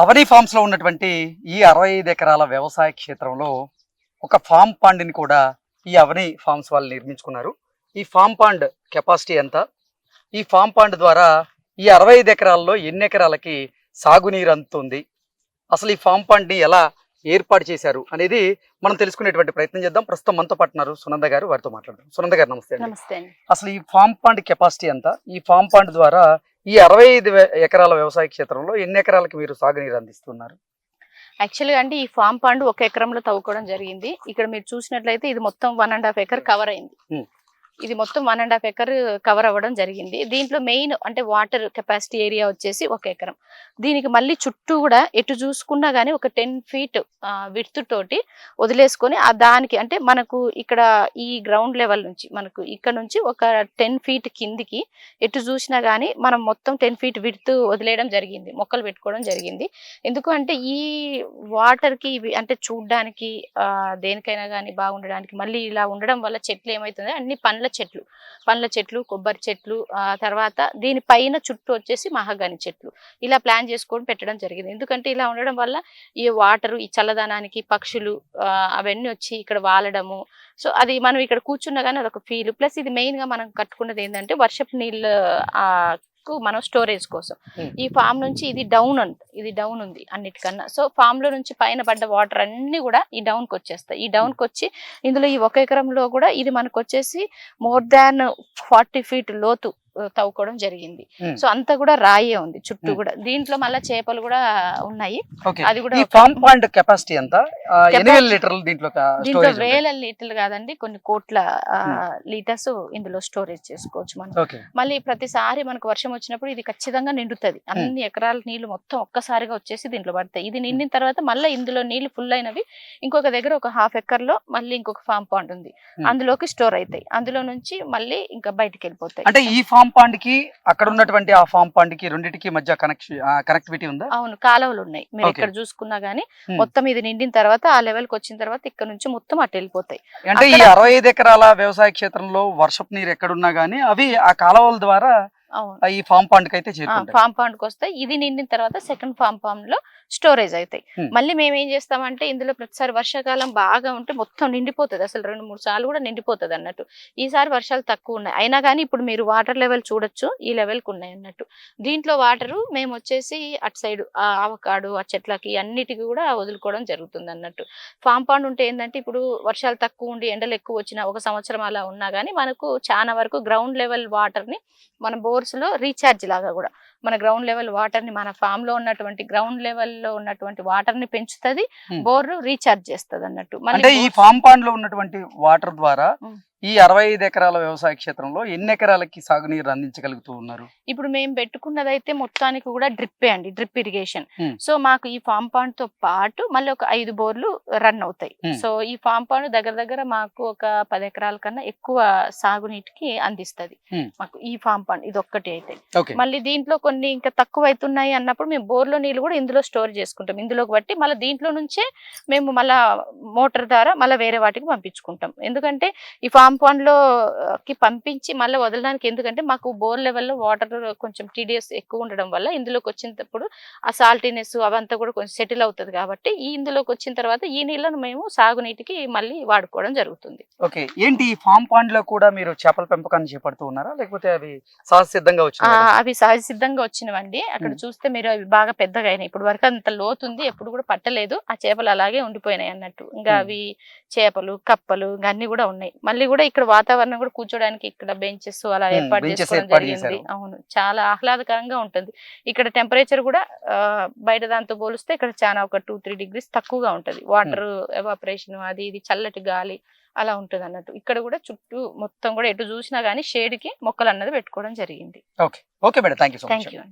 అవని ఫామ్స్లో ఉన్నటువంటి ఈ అరవై ఐదు ఎకరాల వ్యవసాయ క్షేత్రంలో ఒక ఫామ్ పాండ్ని కూడా ఈ అవని ఫామ్స్ వాళ్ళు నిర్మించుకున్నారు. ఈ ఫామ్ పాండ్ కెపాసిటీ ఎంత? ఈ ఫామ్ పాండ్ ద్వారా ఈ అరవై ఐదు ఎకరాల్లో ఎన్ని ఎకరాలకి సాగునీరు అందుతుంది? అసలు ఈ ఫామ్ పాండ్ని ఎలా ఏర్పాటు చేశారు అనేది మనం తెలుసుకునేటువంటి ప్రయత్నం చేద్దాం. ప్రస్తుతం మనతో పట్టున్నారు సునంద గారు వారితో మాట్లాడదాం. సునంద గారు నమస్తే అసలు ఈ ఫామ్ పాండ్ కెపాసిటీ ఎంత? ఈ ఫామ్ పాండ్ ద్వారా ఈ అరవై ఐదు ఎకరాల వ్యవసాయ క్షేత్రంలో ఎన్ని ఎకరాలకి మీరు సాగునీరు అందిస్తున్నారు? యాక్చువల్గా అండి ఈ ఫామ్ పాండ్ ఒక ఎకరంలో తవ్వుకోవడం జరిగింది. ఇక్కడ మీరు చూసినట్లయితే ఇది మొత్తం one and half acre cover అయింది. ఇది మొత్తం one and half acre cover అవ్వడం జరిగింది. దీంట్లో మెయిన్ అంటే వాటర్ కెపాసిటీ ఏరియా వచ్చేసి ఒక ఎకరం. దీనికి మళ్ళీ చుట్టూ కూడా ఎటు చూసుకున్నా కానీ ఒక టెన్ ఫీట్ విడ్త్ తోటి వదిలేసుకొని ఆ దానికి అంటే మనకు ఇక్కడ ఈ గ్రౌండ్ లెవెల్ నుంచి మనకు ఇక్కడ నుంచి ఒక టెన్ ఫీట్ కిందికి ఎటు చూసినా కానీ మనం మొత్తం టెన్ ఫీట్ విడ్త్ వదిలేయడం జరిగింది. మొక్కలు పెట్టుకోవడం జరిగింది. ఎందుకు అంటే ఈ వాటర్కి ఇవి అంటే చూడ్డానికి దేనికైనా కానీ బాగుండడానికి మళ్ళీ ఇలా ఉండడం వల్ల చెట్లు ఏమవుతుంది అన్ని పండ్ల చెట్లు. పండ్ల చెట్లు కొబ్బరి చెట్లు ఆ తర్వాత దీని పైన చుట్టూ వచ్చేసి మహాగాని చెట్లు. ఇలా ప్లాన్ చేసుకొని పెట్టడం జరిగింది. ఎందుకంటే ఇలా ఉండడం వల్ల ఈ వాటర్ ఈ చల్లదనానికి పక్షులు అవన్నీ వచ్చి ఇక్కడ వాలడము. సో అది మనం ఇక్కడ కూర్చున్నా కానీ అదొక ఫీల్ ప్లస్ ఇది మెయిన్గా మనం కట్టుకున్నది ఏంటంటే వర్షపు నీళ్ళు కు మనం స్టోరేజ్ కోసం. ఈ ఫామ్ నుంచి ఇది డౌన్ ఉంది ఇది డౌన్ ఉంది అన్నిటికన్నా. సో ఫామ్లో నుంచి పైన పడ్డ వాటర్ అన్ని కూడా ఈ డౌన్కి వచ్చేస్తాయి. ఈ డౌన్కి వచ్చి ఇందులో ఈ ఒక ఎకరంలో కూడా ఇది మనకు వచ్చేసి మోర్ దాన్ ఫార్టీ ఫీట్ లోతు తవ్వుకోవడం జరిగింది. Hmm. సో అంతా కూడా రాయే ఉంది చుట్టూ Hmm. కూడా. దీంట్లో మళ్ళీ చేపలు కూడా ఉన్నాయి. అది కూడా ఫామ్ పాండ్ కెపాసిటీ ఎంత? లీటర్లు దీంట్లో దీంట్లో వేల లీటర్లు కాదండి కొన్ని కోట్ల Hmm. లీటర్స్ ఇందులో స్టోరేజ్ చేసుకోవచ్చు మనం. మళ్ళీ ప్రతిసారి మనకు వర్షం వచ్చినప్పుడు ఇది ఖచ్చితంగా నిండుతుంది. అన్ని ఎకరాల నీళ్ళు మొత్తం ఒక్కసారిగా వచ్చేసి దీంట్లో పడతాయి. ఇది నిండిన తర్వాత మళ్ళీ ఇందులో నీళ్ళు ఫుల్ అయినవి ఇంకొక దగ్గర ఒక హాఫ్ ఎకర్లో మళ్ళీ ఇంకొక ఫామ్ పాండ్ ఉంది. అందులోకి స్టోర్ అవుతాయి. అందులో నుంచి మళ్ళీ ఇంకా బయటికి వెళ్ళిపోతాయి. అంటే ఈ ఫామ్ పాండ్కి అక్కడ ఉన్నటువంటి ఆ ఫామ్ పాండ్కి రెండింటికి మధ్య కనెక్టివిటీ ఉందా అవును కాలువలు ఉన్నాయి మీరు. ఎక్కడ చూసుకున్నా గానీ. మొత్తం ఇది నిండిన తర్వాత ఆ లెవెల్కి వచ్చిన తర్వాత ఇక్కడ నుంచి మొత్తం అటు వెళ్ళిపోతాయి అంటే ఈ అరవై ఐదు ఎకరాల వ్యవసాయ క్షేత్రంలో వర్షపు నీరు ఎక్కడున్నా గానీ అవి ఆ కాలువల ద్వారా ఈ ఫామ్ పాండ్ అయితే ఫామ్ పాండ్కి వస్తాయి ఇది నిండిన తర్వాత సెకండ్ ఫామ్ పాండ్లో స్టోరేజ్ అవుతాయి. మళ్ళీ మేము ఏం చేస్తామంటే ఇందులో ప్రతిసారి వర్షాకాలం బాగా ఉంటే మొత్తం నిండిపోతుంది. అసలు రెండు మూడు సార్లు కూడా నిండిపోతుంది అన్నట్టు. ఈసారి వర్షాలు తక్కువ ఉన్నాయి. అయినా కానీ ఇప్పుడు మీరు వాటర్ లెవెల్ చూడొచ్చు. ఈ లెవెల్కు ఉన్నాయి అన్నట్టు. దీంట్లో వాటర్ మేము వచ్చేసి అటు సైడ్ ఆ ఆవకాడు ఆ చెట్లకి అన్నిటికీ కూడా వదులుకోవడం జరుగుతుంది అన్నట్టు. ఫామ్ పాండ్ ఉంటే ఏంటంటే ఇప్పుడు వర్షాలు తక్కువ ఉండి ఎండలు ఎక్కువ వచ్చినా ఒక సంవత్సరం అలా ఉన్నా కానీ మనకు చాలా వరకు గ్రౌండ్ లెవెల్ వాటర్ని మన బోర్స్ లో రీఛార్జ్ లాగా కూడా. మన గ్రౌండ్ లెవెల్ వాటర్ని మన ఫామ్లో ఉన్నటువంటి గ్రౌండ్ లెవెల్లో ఉన్నటువంటి వాటర్ని పెంచుతుంది. బోర్ రీఛార్జ్ చేస్తుంది అన్నట్టు అంటే ఈ ఫామ్ పాండ్లో ఉన్నటువంటి వాటర్ ద్వారా. ఈ అరవై ఐదు ఎకరాల వ్యవసాయ క్షేత్రంలో ఎన్ని ఎకరాలకి సాగునీరు అందించగలుగుతూ ఉన్నారు ఇప్పుడు మేము పెట్టుకున్నదైతే మొత్తానికి కూడా డ్రిప్పే అండి డ్రిప్ ఇరిగేషన్. సో మాకు ఈ ఫామ్ పాండ్తో పాటు మళ్ళీ ఒక ఐదు బోర్లు రన్ అవుతాయి. సో ఈ ఫామ్ పాండ్ దగ్గర దగ్గర మాకు ఒక పది ఎకరాల కన్నా ఎక్కువ సాగునీటికి అందిస్తది. మాకు ఈ ఫామ్ పాండ్ ఇది ఒక్కటి అయితే మళ్ళీ దీంట్లో కొన్ని ఇంకా తక్కువ అవుతున్నాయి అన్నప్పుడు మేము బోర్లో నీళ్ళు కూడా ఇందులో స్టోర్ చేసుకుంటాం. ఇందులోకి బట్టి మళ్ళీ దీంట్లో నుంచే మేము మళ్ళా మోటార్ ద్వారా మళ్ళీ వేరే వాటికి పంపించుకుంటాం. ఎందుకంటే ఈ ఫామ్ పాండ్లో ఆ, కి పంపించి మళ్ళీ వదలడానికి ఎందుకంటే మాకు బోర్ లెవెల్లో వాటర్ కొంచెం టీడీఎస్ ఎక్కువ ఉండడం వల్ల ఇందులోకి వచ్చినప్పుడు ఆ సాల్టీనెస్ అవంతా కూడా కొంచెం సెటిల్ అవుతుంది కాబట్టి ఈ ఇందులోకి వచ్చిన తర్వాత ఈ నీళ్ళను మేము సాగునీటికి మళ్ళీ వాడుకోవడం జరుగుతుంది. ఓకే. ఏంటి ఈ ఫామ్ పాండ్లో కూడా మీరు చేపల పెంపకాన్ని చేపడుతూ ఉన్నారా? లేకపోతే అవి సహజ సిద్ధంగా ఆ, వచ్చిన అవి సహజ సిద్ధంగా వచ్చినవండి. అక్కడ. చూస్తే మీరు అవి బాగా పెద్దగా అయినాయి. ఇప్పుడు వరకు అంత లోతుంది ఎప్పుడు కూడా పట్టలేదు. ఆ చేపలు అలాగే ఉండిపోయినాయి అన్నట్టు. ఇంకా. అవి చేపలు కప్పలు ఇంకా అన్ని కూడా ఉన్నాయి. మళ్ళీ కూడా ఇక్కడ వాతావరణం కూడా కూర్చోడానికి ఇక్కడ బెంచెస్ అలా ఏర్పాటు చేసుకోవడం జరిగింది. అవును చాలా ఆహ్లాదకరంగా ఉంటుంది. ఇక్కడ టెంపరేచర్ కూడా బయట దాంతో పోలిస్తే ఇక్కడ చాలా ఒక టూ త్రీ డిగ్రీస్ తక్కువగా ఉంటది. వాటర్ ఎవాపరేషన్ అది ఇది చల్లటి గాలి అలా ఉంటుంది అన్నట్టు ఇక్కడ కూడా చుట్టూ మొత్తం కూడా ఎటు చూసినా గానీ షేడ్కి మొక్కలు అన్నది పెట్టుకోవడం జరిగింది. Okay. Okay madam. Thank you thank you